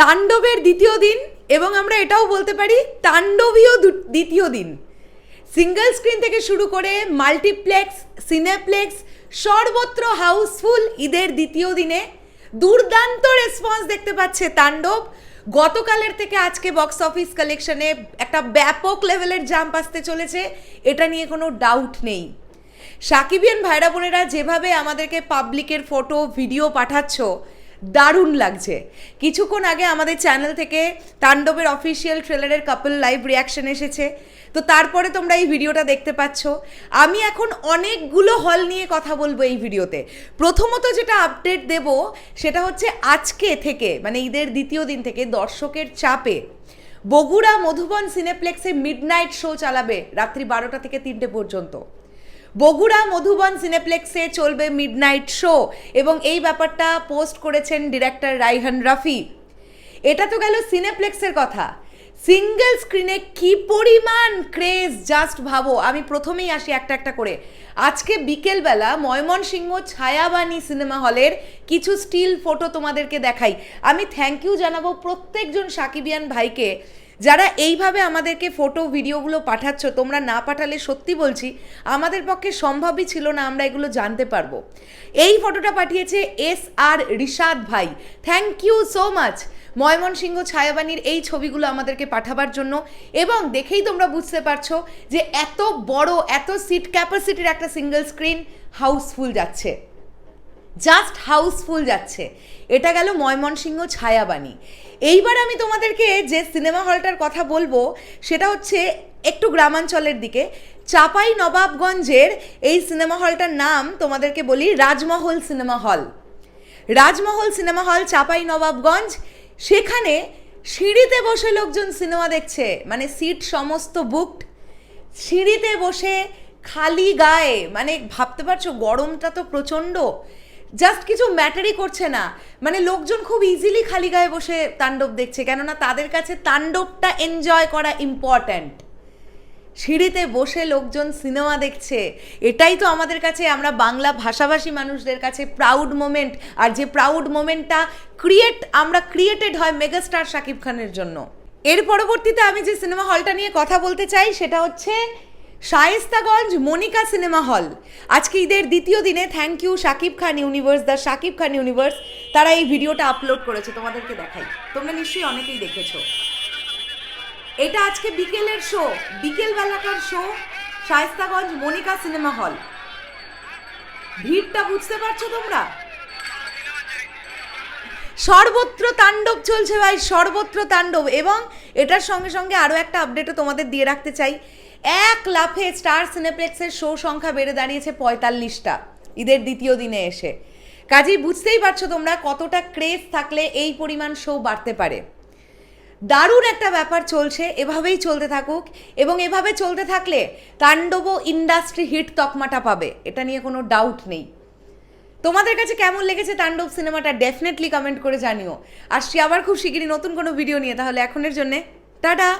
তাণ্ডবের দ্বিতীয় দিন এবং আমরা এটাও বলতে পারি তাণ্ডবীয় দ্বিতীয় দিন। সিঙ্গেল স্ক্রিন থেকে শুরু করে মাল্টিপ্লেক্স, সিনেপ্লেক্স, সর্বত্র হাউসফুল ঈদের দ্বিতীয় দিনে দুর্দান্ত রেসপন্স দেখতে পাচ্ছে তাণ্ডব। গতকালের থেকে আজকে বক্স অফিস কালেকশনে একটা ব্যাপক লেভেলের জাম্প আসতে চলেছে, এটা নিয়ে কোনো ডাউট নেই। সাকিবিয়ান ভাইরা বোনেরা যেভাবে আমাদেরকে পাবলিকের ফটো ভিডিও পাঠাচ্ছ দারুণ লাগছে। কিছুক্ষণ আগে আমাদের চ্যানেল থেকে তাণ্ডবের অফিসিয়াল ট্রেলারের কাপল লাইভ রিয়াকশন এসেছে। তো তারপরে তোমরা এই ভিডিওটা দেখতে পাচ্ছ। আমি এখন অনেকগুলো হল নিয়ে কথা বলব এই ভিডিওতে। প্রথমত যেটা আপডেট দেব, সেটা হচ্ছে আজকে থেকে মানে ঈদের দ্বিতীয় দিন থেকে দর্শকের চাপে, বগুড়া মধুবন সিনেপ্লেক্সে মিডনাইট শো চালাবে রাত্রি বারোটা থেকে তিনটে পর্যন্ত। বগুড়া মধুবন সিনেপ্লেক্সে চলবে মিডনাইট শো এবং এই ব্যাপারটা পোস্ট করেছেন ডিরেক্টর রাইহান রাফি। এটা তো গেল সিনেপ্লেক্সের কথা। সিঙ্গেল স্ক্রিনে কি পরিমাণ ক্রেজ, জাস্ট ভাবো। আমি প্রথমেই আসি একটা একটা করে। আজকে বিকেলবেলা ময়মনসিংহ ছায়াবাণী সিনেমা হলের কিছু স্টিল ফটো তোমাদেরকে দেখাই। আমি থ্যাংক ইউ জানাব প্রত্যেকজন সাকিবিয়ান ভাইকে। যারা এইভাবে আমাদেরকে ফটো ভিডিওগুলো পাঠাচ্ছ, তোমরা না পাঠালে সত্যি বলছি, আমাদের পক্ষে সম্ভবই ছিল না আমরা এগুলো জানতে পারব। এই ফটোটা পাঠিয়েছে এস আর রিশাদ ভাই। Thank you so much Mymensingh ছায়াবাণীর এই ছবিগুলো আমাদেরকে পাঠাবার জন্য। এবং দেখেই তোমরা বুঝতে পারছ যে এত বড়, এত সিট ক্যাপাসিটির একটা সিঙ্গেল স্ক্রিন হাউসফুল যাচ্ছে। জাস্ট হাউসফুল যাচ্ছে। এটা গেল ময়মনসিংহ ছায়াবাণী। এইবার আমি তোমাদেরকে যে সিনেমা হলটার কথা বলব, সেটা হচ্ছে একটু গ্রামাঞ্চলের দিকে। চাপাই নবাবগঞ্জের এই সিনেমা হলটার নাম তোমাদেরকে বলি রাজমহল সিনেমা হল। রাজমহল সিনেমা হল চাপাই নবাবগঞ্জ সেখানে সিঁড়িতে বসে লোকজন সিনেমা দেখছে মানে সিট সমস্ত বুকড সিঁড়িতে বসে খালি গায়ে মানে ভাবতে পারছ গরমটা তো প্রচণ্ড। জাস্ট কিছু ম্যাটারই করছে না। মানে লোকজন খুব ইজিলি খালি গায়ে বসে তাণ্ডব দেখছে, কেননা তাদের কাছে তাণ্ডবটা এনজয় করা ইম্পর্ট্যান্ট সিঁড়িতে বসে লোকজন সিনেমা দেখছে, এটাই তো আমাদের কাছে, আমরা বাংলা ভাষাভাষী মানুষদের কাছে প্রাউড মোমেন্ট আর যে প্রাউড মোমেন্টটা ক্রিয়েট আমরা ক্রিয়েটেড হয় মেগাস্টার শাকিব খানের জন্য। এর পরবর্তীতে আমি যে সিনেমা হলটা নিয়ে কথা বলতে চাই, সেটা হচ্ছে শায়েস্তাগঞ্জ মনিকা সিনেমা হল। আজকে ঈদের দ্বিতীয় দিনে thank you Shakib Khan universe the Shakib Khan universe তারা এই ভিডিওটা আপলোড করেছে, তোমাদেরকে দেখাই। তোমরা নিশ্চয়ই অনেকেই দেখেছ। এটা আজকে বিকেলের শো বিকেল বেলাকার show Shayestaganj Monika cinema hall. ভিড়টা বুঝতে পারছ তোমরা? সর্বত্র তাণ্ডব চলছে ভাই, সর্বত্র তাণ্ডব এবং এটার সঙ্গে সঙ্গে আরও একটা আপডেটও তোমাদের দিয়ে রাখতে চাই। এক লাফে স্টার সিনেপ্লেক্সের শো সংখ্যা বেড়ে দাঁড়িয়েছে পঁয়তাল্লিশটা। ঈদের দ্বিতীয় দিনে এসে। কাজেই বুঝতেই পারছ তোমরা কতটা ক্রেজ থাকলে এই পরিমাণ শো বাড়তে পারে। দারুণ একটা ব্যাপার চলছে, এভাবেই চলতে থাকুক এবং এভাবে চলতে থাকলে তাণ্ডব ইন্ডাস্ট্রি হিট তকমাটা পাবে, এটা নিয়ে কোনো ডাউট নেই। তোমাদের কাছে কেমন লেগেছে তাণ্ডব সিনেমাটা ডেফিনেটলি কমেন্ট করে জানিও। আসছি আবার খুব শিগগিরই নতুন কোনো ভিডিও নিয়ে, তাহলে এখনের জন্যে টাটা!